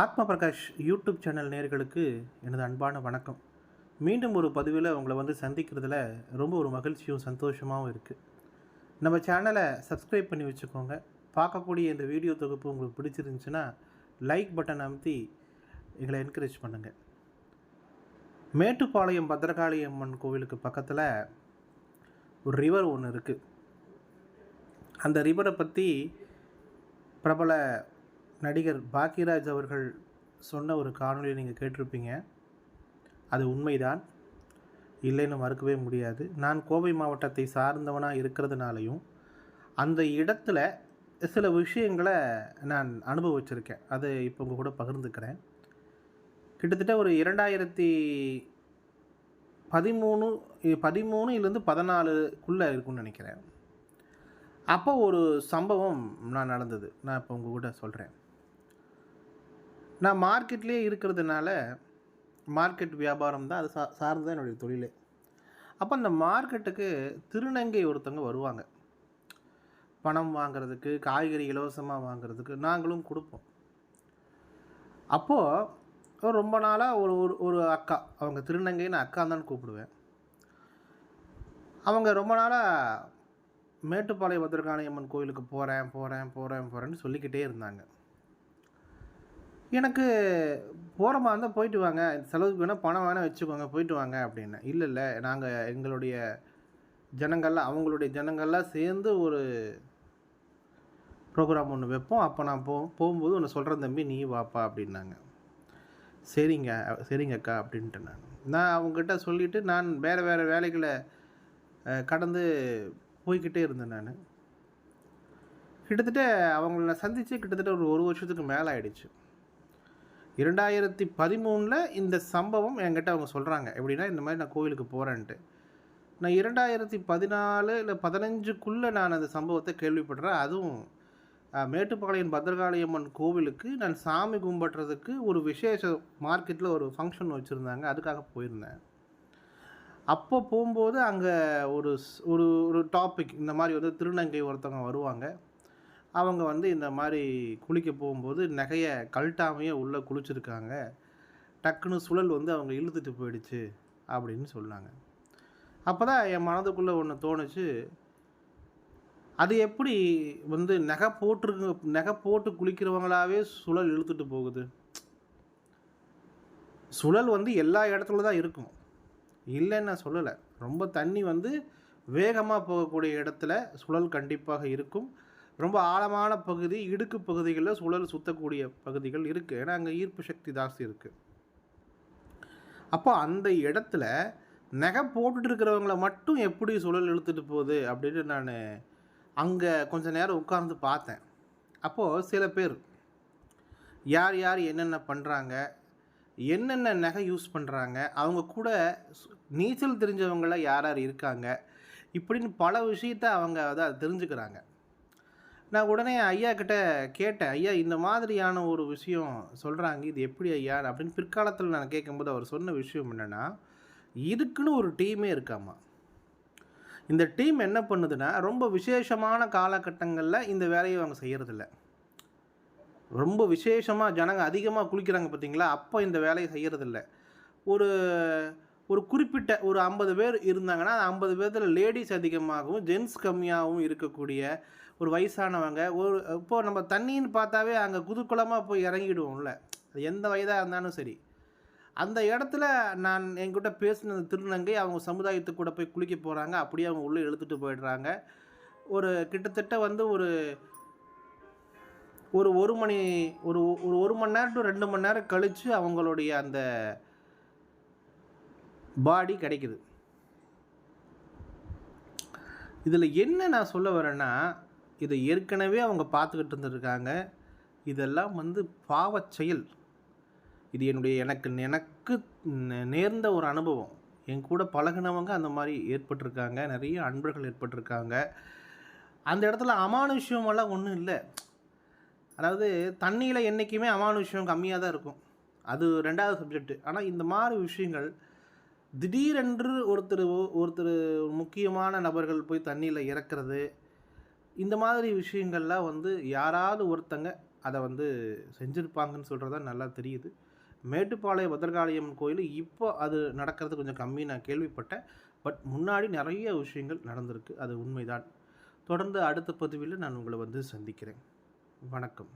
ஆத்ம Prakash YouTube channel நேர்களுக்கு எனது அன்பான வணக்கம். மீண்டும் ஒரு பதிவில் உங்களை வந்து சந்திக்கிறதுல ரொம்ப ஒரு மகிழ்ச்சியும் சந்தோஷமாகவும் இருக்குது நம்ம சேனலை சப்ஸ்கிரைப் பண்ணி வச்சுக்கோங்க. பார்க்கக்கூடிய இந்த வீடியோ தொகுப்பு உங்களுக்கு பிடிச்சிருந்துச்சுன்னா லைக் பட்டன் அமுத்தி எங்களை என்கரேஜ் பண்ணுங்கள் மேட்டுப்பாளையம் பத்திரகாளி அம்மன் கோவிலுக்கு பக்கத்தில் ஒரு ரிவர் ஒன்று இருக்குது அந்த ரிவரை பற்றி பிரபல நடிகர் பாக்கியராஜ் அவர்கள் சொன்ன ஒரு காணொலியை நீங்கள் கேட்டிருப்பீங்க. அது உண்மைதான். இல்லைன்னு மறுக்கவே முடியாது. நான் கோவை மாவட்டத்தை சார்ந்தவனாக இருக்கிறதுனாலையும் அந்த இடத்துல சில விஷயங்களை நான் அனுபவிச்சிருக்கேன். அதை இப்போ உங்கள் கூட பகிர்ந்துக்கிறேன். கிட்டத்தட்ட ஒரு இரண்டாயிரத்தி பதிமூணு பதிமூணுலேருந்து பதினாலுக்குள்ளே இருக்கும்னு நினைக்கிறேன். அப்போ ஒரு சம்பவம் நான் நடந்தது. நான் இப்போ உங்கள் கூட சொல்கிறேன் நான் மார்க்கெட்லேயே இருக்கிறதுனால மார்க்கெட் வியாபாரம் தான் அது சா சார்ந்து தான் என்னுடைய தொழிலே. அப்போ அந்த மார்க்கெட்டுக்கு திருநங்கை ஒருத்தவங்க வருவாங்க. பணம் வாங்குறதுக்கு காய்கறி இலவசமாக வாங்குறதுக்கு நாங்களும் கொடுப்போம். அப்போது ரொம்ப நாளாக ஒரு ஒரு ஒரு அக்கா அவங்க திருநங்கைன்னு அக்கா தான் கூப்பிடுவேன். அவங்க ரொம்ப நாளாக மேட்டுப்பாளையம் பத்திரகாளி அம்மன் கோயிலுக்கு போகிறேன் போகிறேன் போகிறேன் போகிறேன்னு சொல்லிக்கிட்டே இருந்தாங்க. எனக்கு போகிற இருந்தால் போயிட்டு வாங்க. செலவுக்கு வேணால் பணம் வேணால் வச்சுக்கோங்க போயிட்டு வாங்க அப்படின்னு. இல்லை இல்லை. நாங்கள் எங்களுடைய ஜனங்கள்லாம் அவங்களுடைய ஜனங்கள்லாம் சேர்ந்து ஒரு ப்ரோக்ராம் ஒன்று வைப்போம். அப்போ நான் போ போகும்போது ஒன்று சொல்கிறேன் தம்பி நீ வாப்பா அப்படின்னாங்க. சரிங்க சரிங்க அக்கா அப்படின்ட்டு நான். நான் அவங்ககிட்ட சொல்லிவிட்டு நான் வேறு வேறு வேலைகளை கடந்து போய்கிட்டே இருந்தேன் நான். கிட்டத்தட்ட அவங்கள நான் சந்தித்து கிட்டத்தட்ட ஒரு ஒரு வருஷத்துக்கு மேலே ஆயிடுச்சு. இரண்டாயிரத்தி பதிமூணில் இந்த சம்பவம் என்கிட்ட அவங்க சொல்கிறாங்க எப்படின்னா இந்த மாதிரி நான் கோவிலுக்கு போகிறேன்ட்டு நான் இரண்டாயிரத்தி பதினாலு இல்லை பதினஞ்சுக்குள்ளே நான் அந்த சம்பவத்தை கேள்விப்படுறேன். அதுவும் மேட்டுப்பாளையம் பத்ரகாளியம்மன் கோவிலுக்கு நான் சாமி கும்பிட்றதுக்கு ஒரு விசேஷ மார்க்கெட்டில் ஒரு ஃபங்க்ஷன் வச்சுருந்தாங்க. அதுக்காக போயிருந்தேன். அப்போ போகும்போது அங்கே ஒரு ஸ்- ஒரு ஒரு டாபிக் இந்த மாதிரி வந்து திருநங்கை ஒருத்தவங்க வருவாங்க. அவங்க வந்து இந்த மாதிரி குளிக்க போகும்போது நகையை கழட்டாமையே உள்ளே குளிச்சிருக்காங்க. டக்குன்னு சுழல் வந்து அவங்க இழுத்துட்டு போயிடுச்சு அப்படின்னு சொன்னாங்க. அப்போ தான் என் மனதுக்குள்ளே ஒன்று தோணுச்சு. அது எப்படி வந்து நகை போட்டிருக்கு நகை போட்டு குளிக்கிறவங்களாவே சுழல் இழுத்துட்டு போகுது? சுழல் வந்து எல்லா இடத்துல தான் இருக்கும். இல்லைன்னு நான் சொல்லலை. ரொம்ப தண்ணி வந்து வேகமாக போகக்கூடிய இடத்துல சுழல் கண்டிப்பாக இருக்கும். ரொம்ப ஆழமான பகுதி இடுக்கு பகுதிகளில் சுழல் சுற்றக்கூடிய பகுதிகள் இருக்குது ஏன்னா அங்கே ஈர்ப்பு சக்தி ஜாஸ்தி இருக்குது அப்போ அந்த இடத்துல நகை போட்டுட்டு இருக்கிறவங்கள மட்டும் எப்படி சுழல் இழுத்துட்டு போகுது அப்படின்னு நான் அங்கே கொஞ்ச நேரம் உட்கார்ந்து பார்த்தேன். அப்போது சில பேர் யார் யார் என்னென்ன பண்ணுறாங்க என்னென்ன நகை யூஸ் பண்ணுறாங்க அவங்க கூட நீச்சல் தெரிஞ்சவங்கள யார் யார் இருக்காங்க இப்படின்னு பல விஷயத்த அவங்க அதை தெரிஞ்சுக்கிறாங்க. நான் உடனே ஐயா கிட்ட கேட்டேன் ஐயா இந்த மாதிரியான ஒரு விஷயம் சொல்கிறாங்க இது எப்படி ஐயா? அப்படின்னு பிற்காலத்தில் நான் கேட்கும்போது அவர் சொன்ன விஷயம் என்னென்னா இதுக்குன்னு ஒரு டீமே இருக்காமா? இந்த டீம் என்ன பண்ணுதுன்னா ரொம்ப விசேஷமான காலகட்டங்களில் இந்த வேலையை அவங்க செய்கிறதில்ல ரொம்ப விசேஷமாக ஜனங்க அதிகமாக குளிக்கிறாங்க பார்த்தீங்களா அப்போ இந்த வேலையை செய்கிறதில்ல ஒரு ஒரு குறிப்பிட்ட ஒரு ஐம்பது பேர் இருந்தாங்கன்னா ஐம்பது பேர்த்தில் லேடிஸ் அதிகமாகவும் ஜென்ஸ் கம்மியாகவும் இருக்கக்கூடிய ஒரு வயசானவங்க ஒரு இப்போது நம்ம தண்ணின்னு பார்த்தாவே அங்கே குதுக்குளமாக போய் இறங்கிடுவோம்ல. அது எந்த வயதாக இருந்தாலும் சரி. அந்த இடத்துல நான் என்கிட்ட பேசின அந்த திருநங்கை அவங்க சமுதாயத்துக்கு கூட போய் குளிக்க போகிறாங்க அப்படியே அவங்க உள்ளே இழுத்துட்டு போயிடுறாங்க. ஒரு கிட்டத்தட்ட வந்து ஒரு ஒரு ஒரு மணி ஒரு ஒரு ஒரு மணி நேரம் டு ரெண்டு மணி நேரம் கழித்து அவங்களுடைய அந்த பாடி கிடைக்குது. இதில் என்ன நான் சொல்ல வரேன்னா இதை ஏற்கனவே அவங்க பார்த்துக்கிட்டு இருந்திருக்காங்க. இதெல்லாம் வந்து பாவச் செயல். இது என்னுடைய எனக்கு எனக்கு நே- நேர்ந்த ஒரு அனுபவம். என் கூட பழகுனவங்க அந்த மாதிரி ஏற்பட்டிருக்காங்க. நிறைய அன்பர்கள் ஏற்பட்டிருக்காங்க. அந்த இடத்துல அமானுஷ்யமெல்லாம் ஒன்றும் இல்லை. அதாவது தண்ணியில் என்றைக்குமே அமானுஷ்யம் கம்மியாக தான் இருக்கும். அது ரெண்டாவது சப்ஜெக்ட் ஆனால் இந்த மாதிரி விஷயங்கள் திடீரென்று ஒருத்தர் ஒருத்தர் முக்கியமான நபர்கள் போய் தண்ணியில் இறக்குறது இந்த மாதிரி விஷயங்கள்லாம் வந்து யாராவது ஒருத்தங்க அதை வந்து செஞ்சுருப்பாங்கன்னு சொல்கிறது தான் நல்லா தெரியுது. மேட்டுப்பாளையம் பத்ரகாளியம்மன் கோயில் இப்போ அது நடக்கிறது கொஞ்சம் கம்மி நான் கேள்விப்பட்டேன். பட் முன்னாடி நிறைய விஷயங்கள் நடந்திருக்கு. அது உண்மைதான். தொடர்ந்து அடுத்த பதிவில் நான் உங்களை வந்து சந்திக்கிறேன். வணக்கம்.